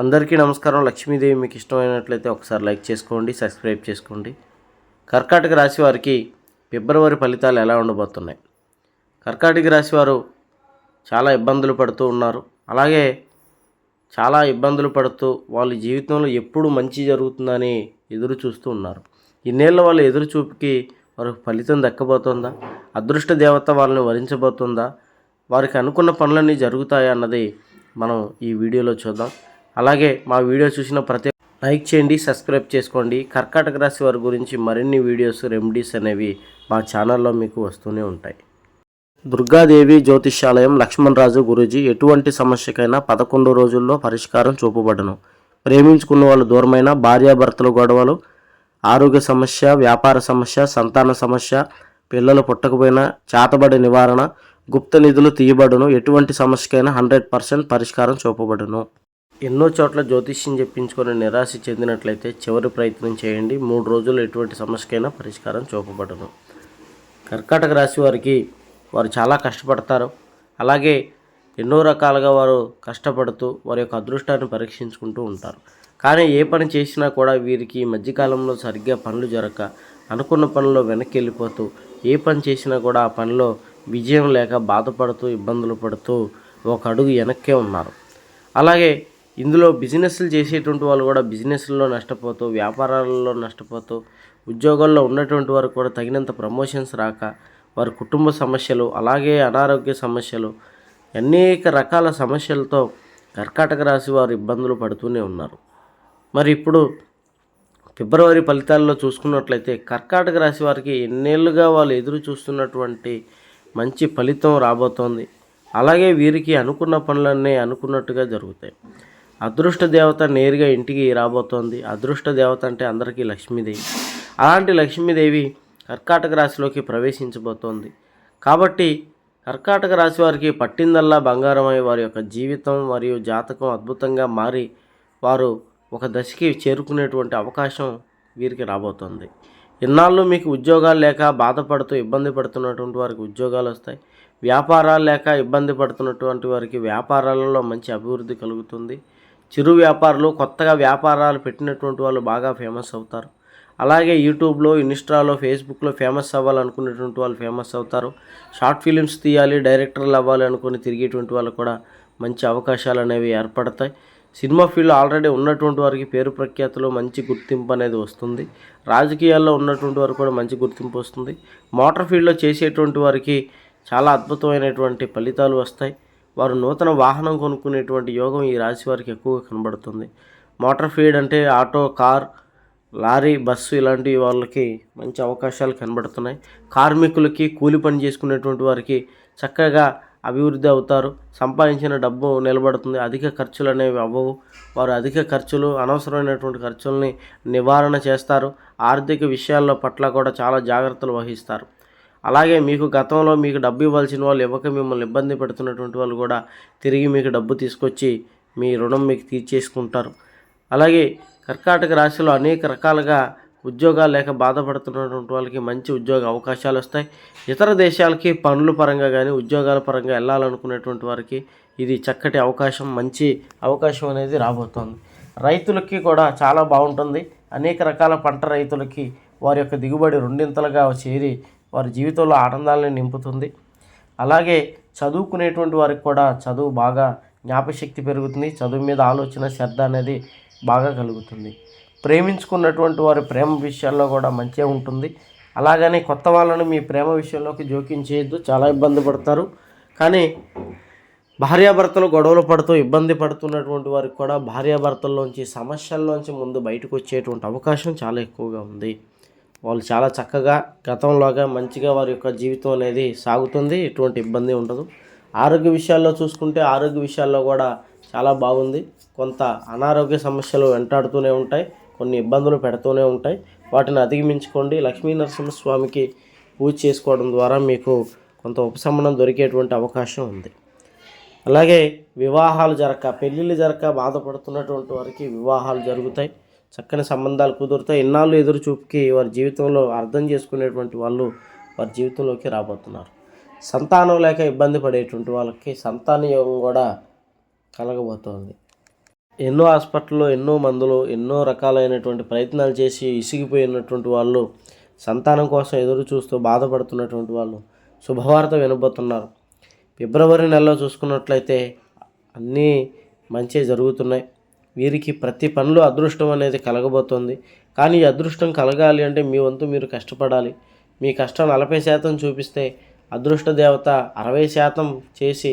అందరికీ నమస్కారం. లక్ష్మీదేవి మీకు ఇష్టమైనట్లయితే ఒకసారి లైక్ చేసుకోండి సబ్స్క్రైబ్ చేసుకోండి. కర్కాటక రాశి వారికి ఫిబ్రవరి ఫలితాలు ఎలా ఉండబోతున్నాయి? కర్కాటక రాశి వారు చాలా ఇబ్బందులు పడుతూ ఉన్నారు. అలాగే చాలా ఇబ్బందులు పడుతూ వాళ్ళ జీవితంలో ఎప్పుడు మంచి జరుగుతుందని ఎదురు చూస్తూ ఉన్నారు. ఇన్నేళ్ళ వాళ్ళ ఎదురు చూపుకి వారికి ఫలితం దక్కబోతుందా? అదృష్ట దేవత వాళ్ళని వరించబోతుందా? వారికి అనుకున్న పనులన్నీ జరుగుతాయా అన్నది మనం ఈ వీడియోలో చూద్దాం. అలాగే మా వీడియో చూసిన ప్రతి లైక్ చేయండి సబ్స్క్రైబ్ చేసుకోండి. కర్కాటక రాశి వారి గురించి మరిన్ని వీడియోస్ రెమెడీస్ అనేవి మా ఛానల్లో మీకు వస్తూనే ఉంటాయి. దుర్గాదేవి జ్యోతిష్యాలయం లక్ష్మణరాజు గురూజీ ఎటువంటి సమస్యకైనా పదకొండు రోజుల్లో పరిష్కారం చూపబడను. ప్రేమించుకున్న వాళ్ళు దూరమైన భార్యాభర్తల గొడవలు ఆరోగ్య సమస్య వ్యాపార సమస్య సంతాన సమస్య పిల్లలు పుట్టకపోయినా చేతబడి నివారణ గుప్త నిధులు తీయబడును. ఎటువంటి సమస్యకైనా హండ్రెడ్ పర్సెంట్ పరిష్కారం చూపబడును. ఎన్నో చోట్ల జ్యోతిష్యం చెప్పించుకొని నిరాశ చెందినట్లయితే చివరి ప్రయత్నం చేయండి. మూడు రోజులు ఎటువంటి సమస్యకైనా పరిష్కారం చూపబడను కర్కాటక రాశి వారికి వారు చాలా కష్టపడతారు. అలాగే ఎన్నో రకాలుగా వారు కష్టపడుతూ వారి యొక్క అదృష్టాన్ని పరీక్షించుకుంటూ ఉంటారు. కానీ ఏ పని చేసినా కూడా వీరికి ఈ మధ్యకాలంలో సరిగ్గా పనులు జరగక అనుకున్న పనిలో వెనక్కి వెళ్ళిపోతూ ఏ పని చేసినా కూడా ఆ పనిలో విజయం లేక బాధపడుతూ ఇబ్బందులు పడుతూ ఒక అడుగు వెనక్కే ఉన్నారు. అలాగే ఇందులో బిజినెస్లు చేసేటువంటి వాళ్ళు కూడా బిజినెస్లో నష్టపోతూ వ్యాపారాలలో నష్టపోతూ ఉద్యోగాల్లో ఉన్నటువంటి వారు కూడా తగినంత ప్రమోషన్స్ రాక వారి కుటుంబ సమస్యలు అలాగే అనారోగ్య సమస్యలు అనేక రకాల సమస్యలతో కర్కాటక రాశి వారు ఇబ్బందులు పడుతూనే ఉన్నారు. మరి ఇప్పుడు ఫిబ్రవరి ఫలితాల్లో చూసుకున్నట్లయితే కర్కాటక రాశి వారికి ఎన్నేళ్ళుగా వాళ్ళు ఎదురు చూస్తున్నటువంటి మంచి ఫలితం రాబోతోంది. అలాగే వీరికి అనుకున్న పనులన్నీ అనుకున్నట్టుగా జరుగుతాయి. అదృష్ట దేవత నేరుగా ఇంటికి రాబోతోంది. అదృష్ట దేవత అంటే అందరికీ లక్ష్మీదేవి. అలాంటి లక్ష్మీదేవి కర్కాటక రాశిలోకి ప్రవేశించబోతోంది. కాబట్టి కర్కాటక రాశి వారికి పట్టిందల్లా బంగారమై వారి యొక్క జీవితం మరియు జాతకం అద్భుతంగా మారి వారు ఒక దశకి చేరుకునేటువంటి అవకాశం వీరికి రాబోతోంది. ఇన్నాళ్ళు మీకు ఉద్యోగాలు లేక బాధపడుతూ ఇబ్బంది పడుతున్నటువంటి వారికి ఉద్యోగాలు వస్తాయి. వ్యాపారాలు లేక ఇబ్బంది పడుతున్నటువంటి వారికి వ్యాపారాలలో మంచి అభివృద్ధి కలుగుతుంది. చిరు వ్యాపారులు కొత్తగా వ్యాపారాలు పెట్టినటువంటి వాళ్ళు బాగా ఫేమస్ అవుతారు. అలాగే యూట్యూబ్లో ఇన్స్టాలో ఫేస్బుక్లో ఫేమస్ అవ్వాలనుకునేటువంటి వాళ్ళు ఫేమస్ అవుతారు. షార్ట్ ఫిలిమ్స్ తీయాలి డైరెక్టర్లు అవ్వాలి అనుకుని తిరిగేటువంటి వాళ్ళు కూడా మంచి అవకాశాలు అనేవి ఏర్పడతాయి. సినిమా ఫీల్డ్ ఆల్రెడీ ఉన్నటువంటి వారికి పేరు ప్రఖ్యాతలో మంచి గుర్తింపు అనేది వస్తుంది. రాజకీయాల్లో ఉన్నటువంటి వారికి కూడా మంచి గుర్తింపు వస్తుంది. మోటార్ ఫీల్డ్లో చేసేటువంటి వారికి చాలా అద్భుతమైనటువంటి ఫలితాలు వస్తాయి. వారు నూతన వాహనం కొనుక్కునేటువంటి యోగం ఈ రాశి వారికి ఎక్కువగా కనబడుతుంది. మోటార్ ఫీడ్ అంటే ఆటో కార్ లారీ బస్సు ఇలాంటి వాళ్ళకి మంచి అవకాశాలు కనబడుతున్నాయి. కార్మికులకి కూలి పని చేసుకునేటువంటి వారికి చక్కగా అభివృద్ధి అవుతారు. సంపాదించిన డబ్బు నిలబడుతుంది. అధిక ఖర్చులు అనేవి అవ్వవు. వారు అధిక ఖర్చులు అనవసరమైనటువంటి ఖర్చుల్ని నివారణ చేస్తారు. ఆర్థిక విషయాల పట్ల కూడా చాలా జాగ్రత్తలు వహిస్తారు. అలాగే మీకు గతంలో మీకు డబ్బు ఇవ్వాల్సిన వాళ్ళు ఇవ్వక మిమ్మల్ని ఇబ్బంది పెడుతున్నటువంటి వాళ్ళు కూడా తిరిగి మీకు డబ్బు తీసుకొచ్చి మీ రుణం మీకు తీర్చేసుకుంటారు. అలాగే కర్కాటక రాశిలో అనేక రకాలుగా ఉద్యోగాలు లేక బాధపడుతున్నటువంటి వాళ్ళకి మంచి ఉద్యోగ అవకాశాలు వస్తాయి. ఇతర దేశాలకి పనుల పరంగా కానీ ఉద్యోగాల పరంగా వెళ్ళాలనుకునేటువంటి వారికి ఇది చక్కటి అవకాశం మంచి అవకాశం అనేది రాబోతోంది. రైతులకి కూడా చాలా బాగుంటుంది. అనేక రకాల పంట రైతులకి వారి యొక్క దిగుబడి రెండింతలుగా చేరి వారి జీవితంలో ఆనందాలను నింపుతుంది. అలాగే చదువుకునేటువంటి వారికి కూడా చదువు బాగా జ్ఞాపశక్తి పెరుగుతుంది. చదువు మీద ఆలోచన శ్రద్ధ అనేది బాగా కలుగుతుంది. ప్రేమించుకున్నటువంటి వారి ప్రేమ విషయాల్లో కూడా మంచిగా ఉంటుంది. అలాగని కొత్త వాళ్ళని మీ ప్రేమ విషయంలోకి జోక్యం చేయొద్దు. చాలా ఇబ్బంది పడతారు. కానీ భార్యాభర్తలు గొడవలు పడుతూ ఇబ్బంది పడుతున్నటువంటి వారికి కూడా భార్యాభర్తల్లోంచి సమస్యల్లోంచి ముందు బయటకు వచ్చేటువంటి అవకాశం చాలా ఎక్కువగా ఉంది. వాళ్ళు చాలా చక్కగా గతంలోగా మంచిగా వారి యొక్క జీవితం అనేది సాగుతుంది. ఎటువంటి ఇబ్బంది ఉండదు. ఆరోగ్య విషయాల్లో చూసుకుంటే ఆరోగ్య విషయాల్లో కూడా చాలా బాగుంది. కొంత అనారోగ్య సమస్యలు వెంటాడుతూనే ఉంటాయి. కొన్ని ఇబ్బందులు పెడుతూనే ఉంటాయి. వాటిని అధిగమించుకోండి. లక్ష్మీ నరసింహస్వామికి పూజ చేసుకోవడం ద్వారా మీకు కొంత ఉపశమనం దొరికేటువంటి అవకాశం ఉంది. అలాగే వివాహాలు జరగక పెళ్ళిళ్ళు జరగక బాధపడుతున్నటువంటి వారికి వివాహాలు జరుగుతాయి. చక్కని సంబంధాలు కుదురుతాయి. ఇన్నాళ్ళు ఎదురు చూపుకి వారి జీవితంలో అర్థం చేసుకునేటువంటి వాళ్ళు వారి జీవితంలోకి రాబోతున్నారు. సంతానం లేక ఇబ్బంది పడేటువంటి వాళ్ళకి సంతాన యోగం కూడా కలగబోతోంది. ఎన్నో హాస్పిటల్లో ఎన్నో మందులు ఎన్నో రకాలైనటువంటి ప్రయత్నాలు చేసి ఇసిగిపోయినటువంటి వాళ్ళు సంతానం కోసం ఎదురు చూస్తూ బాధపడుతున్నటువంటి వాళ్ళు శుభవార్త వినబోతున్నారు. ఫిబ్రవరి నెలలో చూసుకున్నట్లయితే అన్నీ మంచి జరుగుతున్నాయి. వీరికి ప్రతి పనిలో అదృష్టం అనేది కలగబోతోంది. కానీ అదృష్టం కలగాలి అంటే మీ వంతు మీరు కష్టపడాలి. మీ కష్టం నలభై శాతం చూపిస్తే అదృష్ట దేవత అరవై శాతం చేసి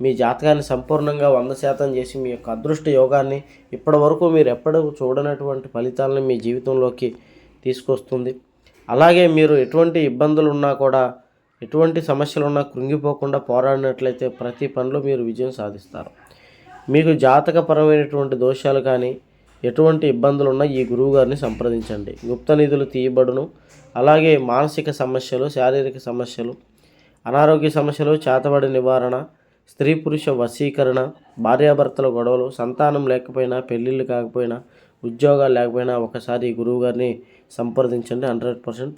మీ జాతకాన్ని సంపూర్ణంగా వంద శాతం చేసి మీ యొక్క అదృష్ట యోగాన్ని ఇప్పటి వరకు మీరు ఎప్పుడూ చూడనటువంటి ఫలితాలను మీ జీవితంలోకి తీసుకొస్తుంది. అలాగే మీరు ఎటువంటి ఇబ్బందులు ఉన్నా కూడా ఎటువంటి సమస్యలు ఉన్నా కృంగిపోకుండా పోరాడినట్లయితే ప్రతి పనిలో మీరు విజయం సాధిస్తారు. మీకు జాతకపరమైనటువంటి దోషాలు కానీ ఎటువంటి ఇబ్బందులు ఉన్నా ఈ గురువుగారిని సంప్రదించండి. గుప్త నిధులు తీయబడును. అలాగే మానసిక సమస్యలు శారీరక సమస్యలు అనారోగ్య సమస్యలు చేతబడి నివారణ స్త్రీ పురుష వశీకరణ భార్యాభర్తల గొడవలు సంతానం లేకపోయినా పెళ్ళిళ్ళు కాకపోయినా ఉద్యోగాలు లేకపోయినా ఒకసారి ఈ గురువుగారిని సంప్రదించండి. Hundred percent